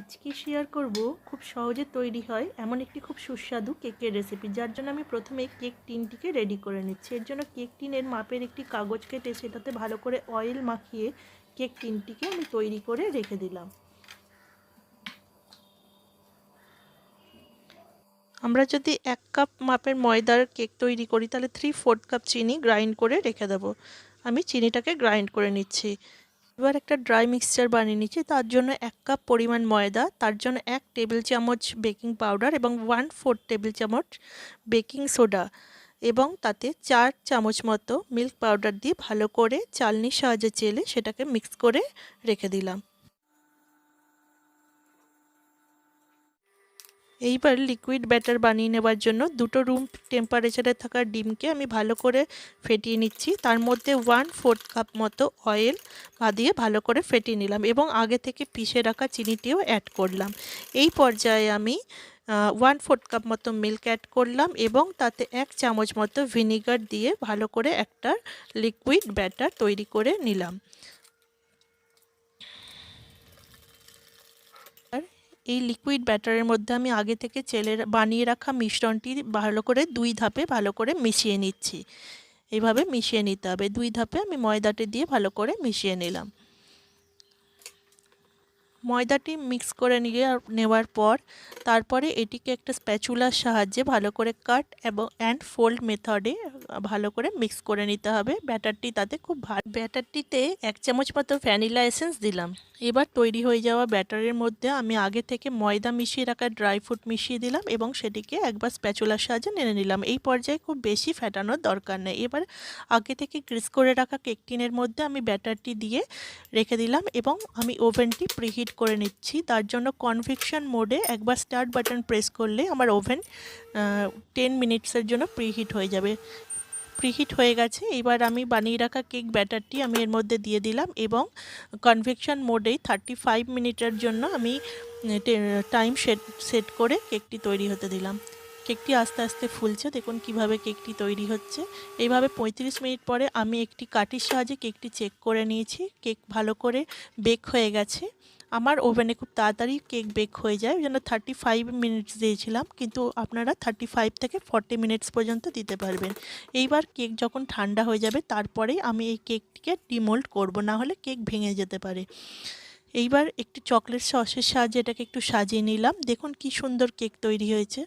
আজকে শেয়ার করব খুব সহজে তৈরি হয় এমন একটি খুব সুস্বাদু কেকের রেসিপি যার জন্য আমি প্রথমে কেক টিনটিকে রেডি করে নিচ্ছি। এর জন্য কেক টিনের মাপের একটি কাগজ কেটে সেটাতে ভালো করে অয়েল মাখিয়ে কেক টিনটিকে আমি তৈরি করে রেখে দিলাম। আমরা যদি এক কাপ মাপের ময়দার কেক তৈরি করি, তাহলে থ্রি ফোর্থ কাপ চিনি গ্রাইন্ড করে রেখে দেবো। আমি চিনিটাকে গ্রাইন্ড করে নিচ্ছি। এবার একটা ড্রাই মিক্সচার বানিয়ে নিচ্ছি, তার জন্য এক কাপ পরিমাণ ময়দা, তার জন্য এক টেবিল চামচ বেকিং পাউডার এবং ওয়ান ফোর টেবিল চামচ বেকিং সোডা এবং তাতে চার চামচ মতো মিল্ক পাউডার দিয়ে ভালো করে চালনির সাহায্যে চেলে সেটাকে মিক্স করে রেখে দিলাম। এইবার লিকুইড ব্যাটার বানিয়ে নেবার জন্য দুটো রুম টেম্পারেচারে থাকা ডিমকে আমি ভালো করে ফেটিয়ে নিচ্ছি। তার মধ্যে ওয়ান ফোর্থ কাপ মতো অয়েল দিয়ে ভালো করে ফেটিয়ে নিলাম এবং আগে থেকে পিষে রাখা চিনিটিও অ্যাড করলাম। এই পর্যায়ে আমি ওয়ান ফোর্থ কাপ মতো মিল্ক অ্যাড করলাম এবং তাতে এক চামচ মতো ভিনিগার দিয়ে ভালো করে একটা লিকুইড ব্যাটার তৈরি করে নিলাম। এই লিকুইড ব্যাটারের মধ্যে আমি আগে থেকে চেলে বানিয়ে রাখা মিশ্রণটি ভালো করে দুই ধাপে ভালো করে মিশিয়ে নিচ্ছি। এইভাবে মিশিয়ে নিতে হবে। দুই ধাপে আমি ময়দাটি দিয়ে ভালো করে মিশিয়ে নিলাম। ময়দাটি মিক্স করে নিয়ে, নেওয়ার পর তারপরে এটিকে একটা স্প্যাচুলার সাহায্যে ভালো করে কাট এবং অ্যান্ড ফোল্ড মেথডে ভালো করে মিক্স করে নিতে হবে। ব্যাটারটি তাতে খুব ভালো। ব্যাটারটিতে এক চামচ মতো ভ্যানিলা এসেন্স দিলাম। এবার তৈরি হয়ে যাওয়া ব্যাটারের মধ্যে আমি আগে থেকে ময়দা মিশিয়ে রাখা ড্রাই ফ্রুট মিশিয়ে দিলাম এবং সেটিকে একবার স্প্যাচুলার সাহায্যে নেড়ে নিলাম। এই পর্যায়ে খুব বেশি ফেটানোর দরকার নেই। এবার আগে থেকে গ্রিস করে রাখা কেক টিনের মধ্যে আমি ব্যাটারটি দিয়ে রেখে দিলাম এবং আমি ওভেনটি প্রিহিট করে নিচ্ছি। তার জন্য কনভিকশন মোডে একবার স্টার্ট বাটন প্রেস করলে আমার ওভেন টেন মিনিটসের জন্য প্রিহিট হয়ে যাবে। প্রিহিট হয়ে গেছে। এবার আমি বানিয়ে রাখা কেক ব্যাটারটি আমি এর মধ্যে দিয়ে দিলাম এবং কনভেকশন মোডেই থার্টি ফাইভ মিনিটের জন্য আমি টাইম সেট সেট করে কেকটি তৈরি হতে দিলাম। কেকটি আস্তে আস্তে ফুলছে। দেখুন কীভাবে কেকটি তৈরি হচ্ছে। এইভাবে 35 মিনিট পরে আমি একটি কাঠির সাহায্যে কেকটি চেক করে নিয়েছি। কেক ভালো করে বেক হয়ে গেছে। আমার ওভেনে খুব তাড়াতাড়ি কেক বেক হয়ে যায়, ওই জন্য থার্টি ফাইভ মিনিটস দিয়েছিলাম, কিন্তু আপনারা থার্টি ফাইভ থেকে ফর্টি মিনিটস পর্যন্ত দিতে পারবেন। এইবার কেক যখন ঠান্ডা হয়ে যাবে, তারপরেই আমি এই কেকটিকে ডিমোল্ড করব, না হলে কেক ভেঙে যেতে পারে। এইবার একটি চকলেট সসের সাহায্যে এটাকে একটু সাজিয়ে নিলাম। দেখুন কি সুন্দর কেক তৈরি হয়েছে।